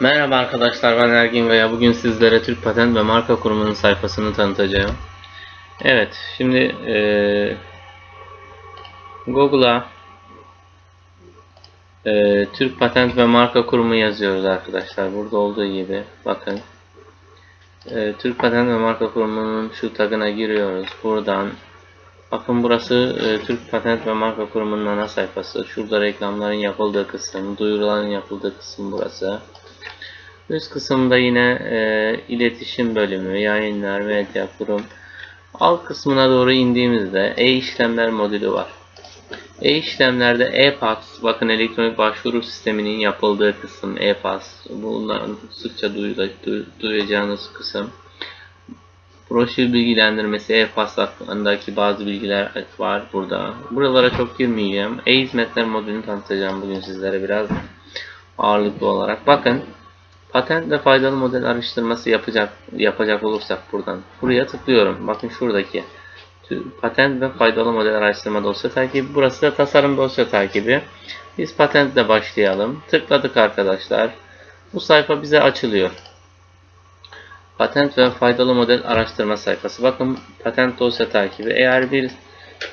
Merhaba arkadaşlar ben Ergin Gaya. Bugün sizlere Türk Patent ve Marka Kurumu'nun sayfasını tanıtacağım. Evet şimdi eee Google'a eee, Türk Patent ve Marka Kurumu yazıyoruz arkadaşlar. Burada olduğu gibi bakın. Eee, Türk Patent ve Marka Kurumu'nun şu tagına giriyoruz. Buradan Bakın burası eee, Türk Patent ve Marka Kurumu'nun ana sayfası. Şurada reklamların yapıldığı kısım, duyuruların yapıldığı kısım burası. Üst kısımda yine e, iletişim bölümü, yayınlar, medya, kurum. Alt kısmına doğru indiğimizde e-işlemler modülü var. E-işlemlerde e-pass, bakın elektronik başvuru sisteminin yapıldığı kısım e-pass. Bunların sıkça duyacağınız kısım. Broşür bilgilendirmesi e-pass hakkındaki bazı bilgiler var burada. Buralara çok girmeyeceğim. E-hizmetler modülünü tanıtacağım bugün sizlere biraz ağırlıklı olarak. Bakın Patent ve faydalı model araştırması yapacak yapacak olursak buradan buraya tıklıyorum. Bakın şuradaki patent ve faydalı model araştırma dosya takibi. Burası da tasarım dosya takibi. Biz patentle başlayalım. Tıkladık arkadaşlar. Bu sayfa bize açılıyor. Patent ve faydalı model araştırma sayfası. Bakın patent dosya takibi. Eğer bir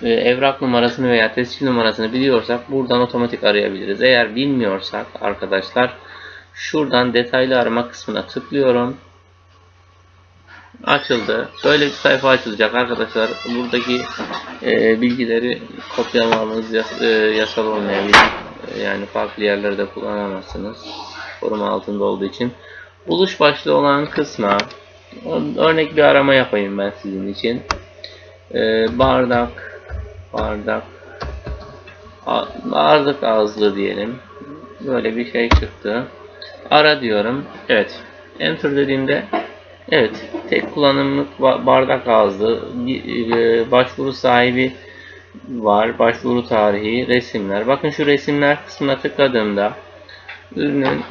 e, evrak numarasını veya tescil numarasını biliyorsak buradan otomatik arayabiliriz. Eğer bilmiyorsak arkadaşlar Şuradan detaylı arama kısmına tıklıyorum. Açıldı. Böyle bir sayfa açılacak arkadaşlar. Buradaki e, bilgileri kopyalamanız yas, e, yasal olmayabilir. E, yani farklı yerlerde kullanamazsınız. Koruma altında olduğu için. Buluş başlığı olan kısma örnek bir arama yapayım ben sizin için. E, bardak bardak bardak ağızlı diyelim. Böyle bir şey çıktı. Ara diyorum. Evet. Enter dediğimde evet tek kullanımlık ba- bardak bir, e, başvuru sahibi var. Başvuru tarihi, resimler. Bakın şu resimler kısmına tıkladığımda ürünün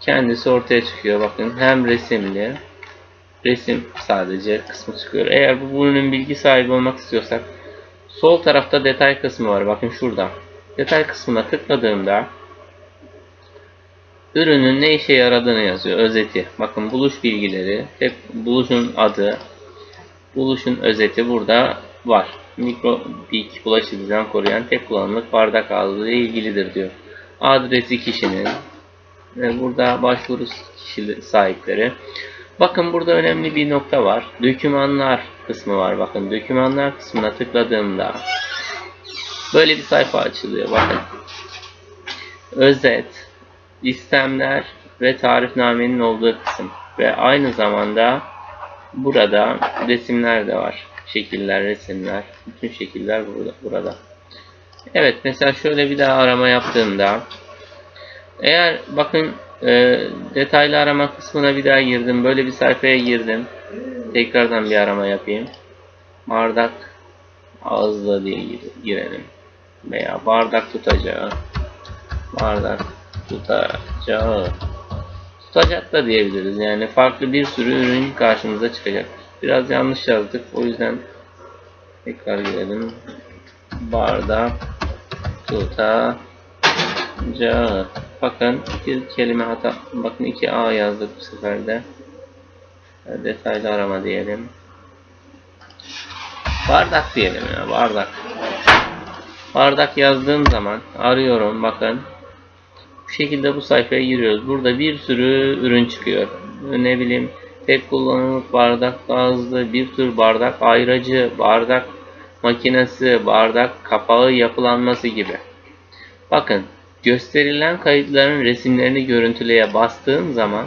kendisi ortaya çıkıyor. Bakın hem resimli resim sadece kısmı çıkıyor. Eğer bu ürünün bilgi sahibi olmak istiyorsak sol tarafta detay kısmı var. Bakın şurada. Detay kısmına tıkladığımda ürünün ne işe yaradığını yazıyor. Özeti. Bakın buluş bilgileri, hep buluşun adı, buluşun özeti burada var. Mikrobik bulaşıcıdan koruyan tek kullanımlık bardak ağzı ilgilidir diyor. Adresi kişinin burada başvuru kişi sahipleri. Bakın burada önemli bir nokta var. Dokümanlar kısmı var. Bakın dokümanlar kısmına tıkladığımda böyle bir sayfa açılıyor. Bakın. Özet, istemler ve tarifnamenin olduğu kısım ve aynı zamanda burada resimler de var. Şekiller, resimler, bütün şekiller burada. burada. Evet, mesela şöyle bir daha arama yaptığımda eğer bakın e, detaylı arama kısmına bir daha girdim. Böyle bir sayfaya girdim. Tekrardan bir arama yapayım. Bardak ağızlı diye gir- girelim. Veya bardak tutacağı. Bardak tutacağı. Tutacak da diyebiliriz. Yani farklı bir sürü ürün karşımıza çıkacak. Biraz yanlış yazdık. O yüzden tekrar girelim. Bardak tutacağı. Bakın bir kelime hata. Bakın iki A yazdık bu sefer de. Detaylı arama diyelim. Bardak diyelim ya bardak. Bardak yazdığım zaman arıyorum bakın. Bu şekilde bu sayfaya giriyoruz. Burada bir sürü ürün çıkıyor. Ne bileyim tek kullanımlık bardak ağızlı, bir tür bardak ayracı, bardak makinesi, bardak kapağı yapılanması gibi. Bakın gösterilen kayıtların resimlerini görüntüleye bastığım zaman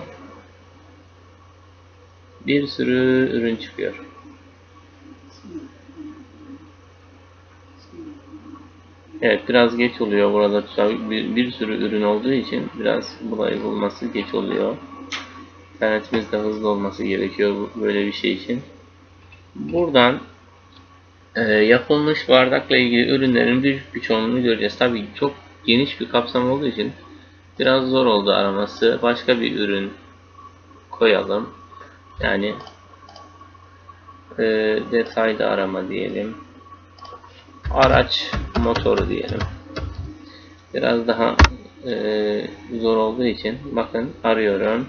bir sürü ürün çıkıyor. Evet biraz geç oluyor burada bir, bir sürü ürün olduğu için biraz burayı bulması geç oluyor. İnternetimiz de hızlı olması gerekiyor böyle bir şey için. Buradan e, yapılmış bardakla ilgili ürünlerin büyük bir çoğunluğunu göreceğiz. Tabii çok geniş bir kapsam olduğu için biraz zor oldu araması. Başka bir ürün koyalım. Yani e, detaylı arama diyelim araç motoru diyelim. Biraz daha e, zor olduğu için bakın arıyorum.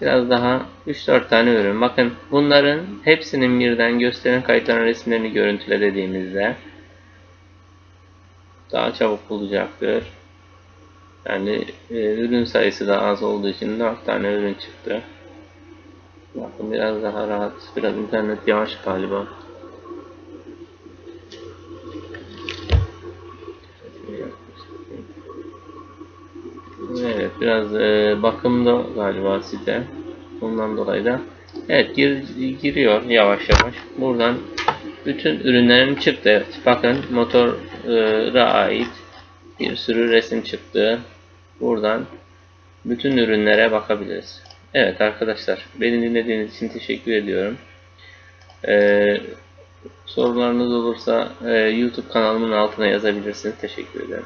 Biraz daha 3-4 tane ürün. Bakın bunların hepsinin birden gösteren kayıtların resimlerini görüntüle dediğimizde daha çabuk bulacaktır. Yani e, ürün sayısı da az olduğu için 4 tane ürün çıktı. Bakın biraz daha rahat. Biraz internet yavaş galiba. Evet biraz e, bakımda galiba site. Ondan dolayı da evet gir, giriyor yavaş yavaş. Buradan bütün ürünlerin çıktı. Evet bakın motora ait bir sürü resim çıktı. Buradan bütün ürünlere bakabiliriz. Evet arkadaşlar beni dinlediğiniz için teşekkür ediyorum. Ee, sorularınız olursa e, YouTube kanalımın altına yazabilirsiniz. Teşekkür ederim.